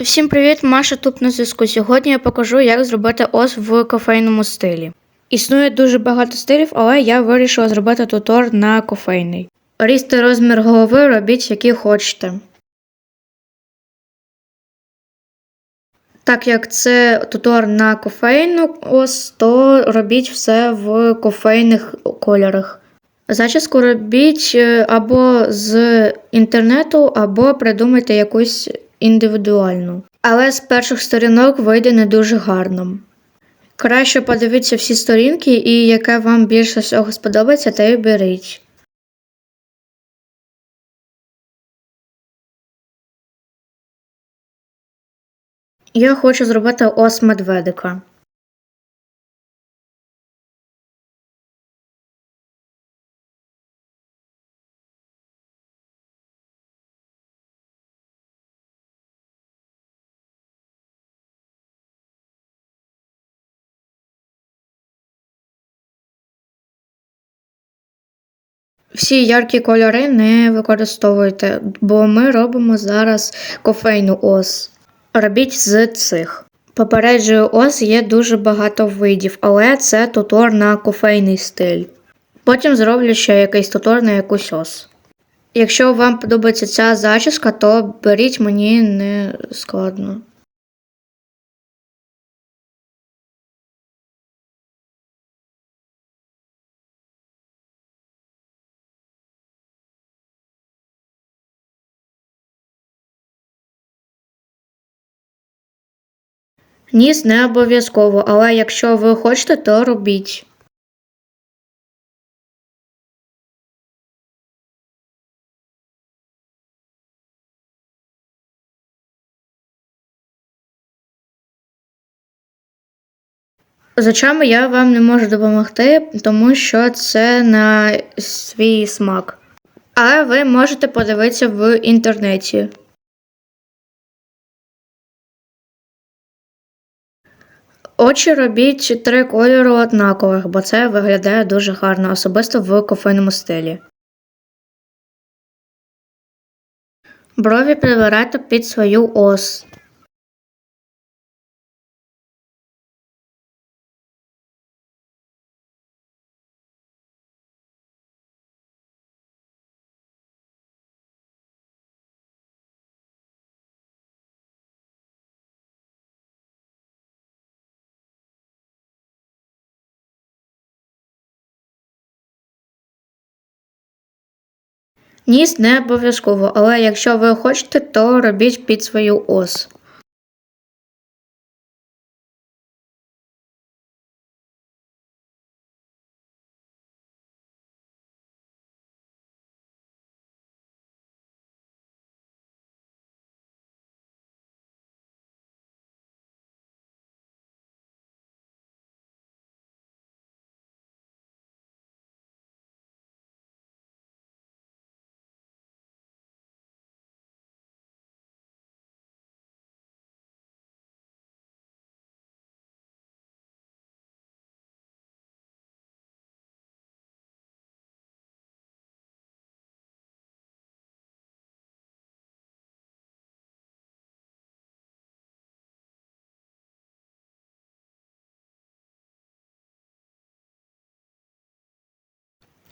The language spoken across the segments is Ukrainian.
Всім привіт, Маша тут на зв'язку. Сьогодні я покажу, як зробити ос в кофейному стилі. Існує дуже багато стилів, але я вирішила зробити тутор на кофейний. Ріст розмір голови робіть, який хочете. Так як це тутор на кофейну ос, то робіть все в кофейних кольорах. Зачіску робіть е, або з інтернету, або придумайте якусь індивідуальну. Але з перших сторінок вийде не дуже гарно. Краще подивіться всі сторінки і яке вам більше всього сподобається, те й беріть. Я хочу зробити ос медведика. Всі яркі кольори не використовуйте, бо ми робимо зараз кофейну ос. Робіть з цих. Попереджую, ос є дуже багато видів, але це тутор на кофейний стиль. Потім зроблю ще якийсь тутор на якусь ос. Якщо вам подобається ця зачіска, то беріть мені не складно. Ніс не обов'язково, але якщо ви хочете, то робіть. З я вам не можу допомогти, тому що це на свій смак. Але ви можете подивитися в інтернеті. Очі робіть три кольори однакових, бо це виглядає дуже гарно, особисто в кофейному стилі. Брові підбирайте під свою ос. Ніс не обов'язково, але якщо ви хочете, то робіть під свою ос.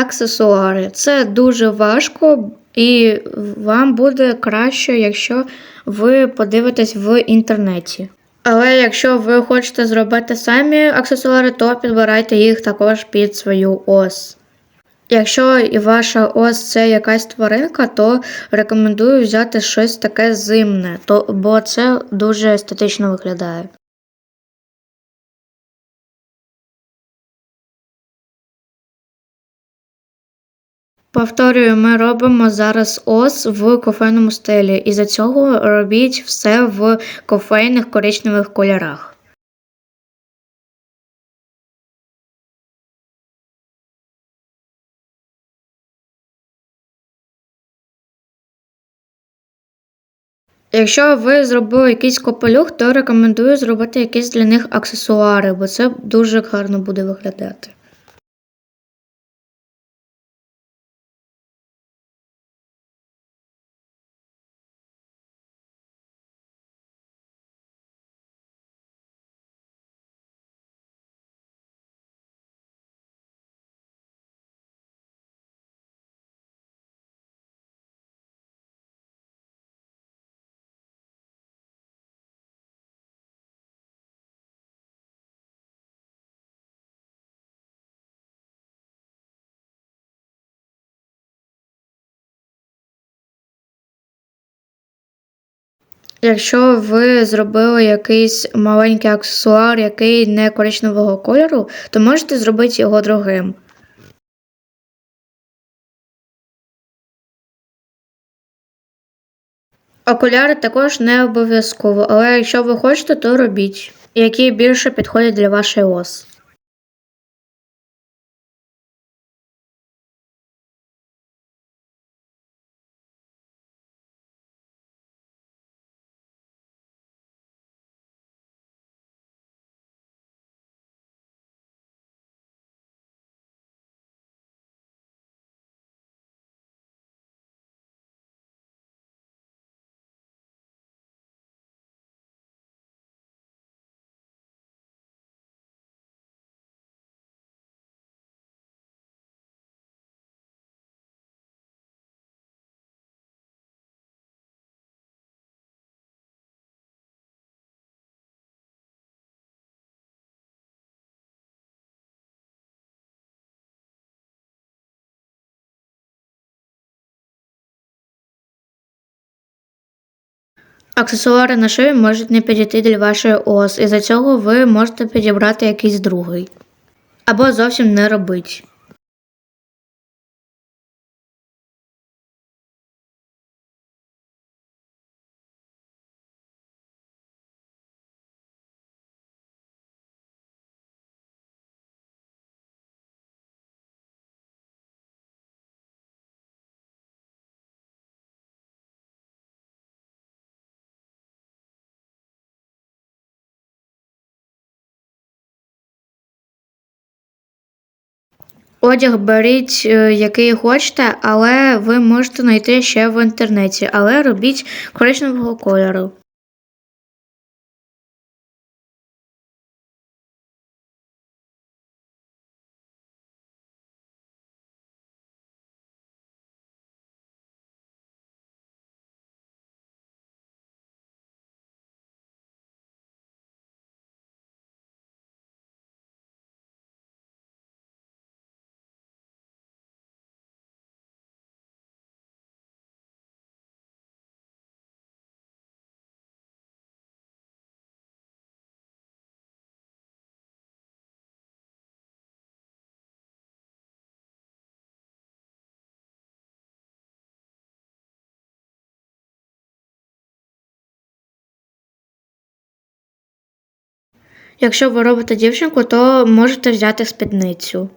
Аксесуари. Це дуже важко, і вам буде краще, якщо ви подивитесь в інтернеті. Але якщо ви хочете зробити самі аксесуари, то підбирайте їх також під свою ос. Якщо і ваша ос це якась тваринка, то рекомендую взяти щось таке зимне, то, бо це дуже естетично виглядає. Повторюю, ми робимо зараз ос в кофейному стилі, і за цього робіть все в кофейних коричневих кольорах. Якщо ви зробили якийсь капелюх, то рекомендую зробити якісь для них аксесуари, бо це дуже гарно буде виглядати. Якщо ви зробили якийсь маленький аксесуар, який не коричневого кольору, то можете зробити його другим. Окуляри також не обов'язково, але якщо ви хочете, то робіть, які більше підходять для вашої ос. Аксесуари на шиї можуть не підійти для вашої ос, і за цього ви можете підібрати якийсь другий. Або зовсім не робити. Одяг беріть, е, який хочете, але ви можете знайти ще в інтернеті, але робіть коричневого кольору. Якщо ви робите дівчинку, то можете взяти спідницю.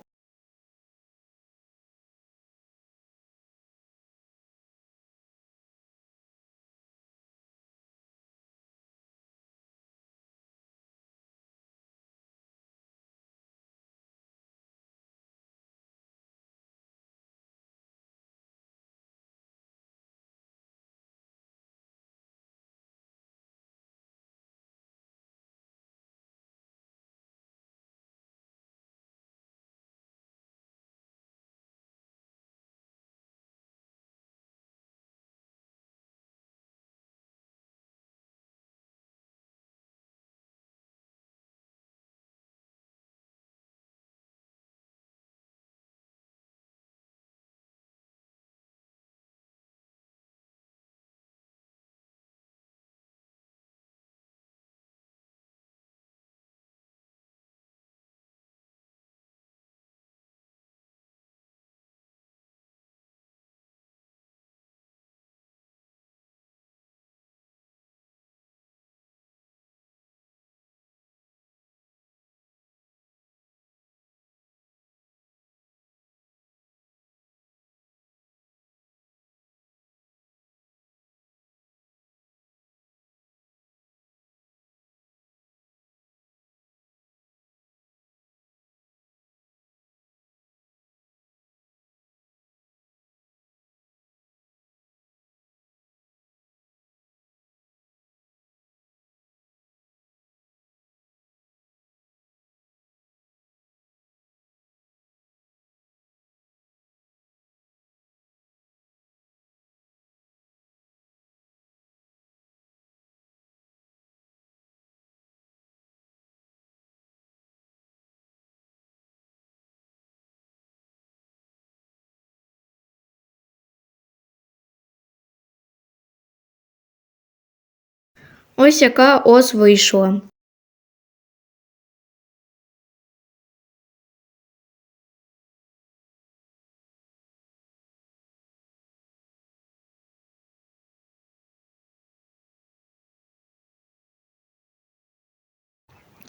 Ось яка ось вийшла.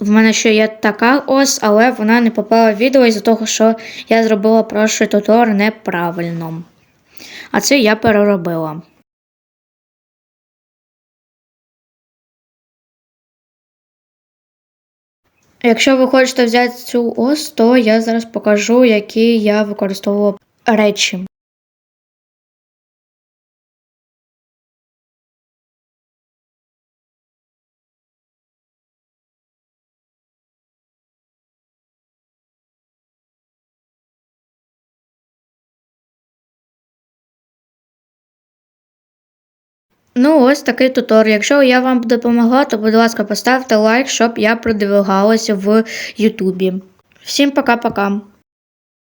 В мене ще є така ось, але вона не попала в відео із-за того, що я зробила прошлий тутор неправильно. А це я переробила. Якщо ви хочете взяти цю ось, то я зараз покажу, які я використовувала речі. Ну, ось такий тутор. Якщо я вам допомогла, то будь ласка, поставте лайк, щоб я продвигалася в Ютубі. Всім пока-пока.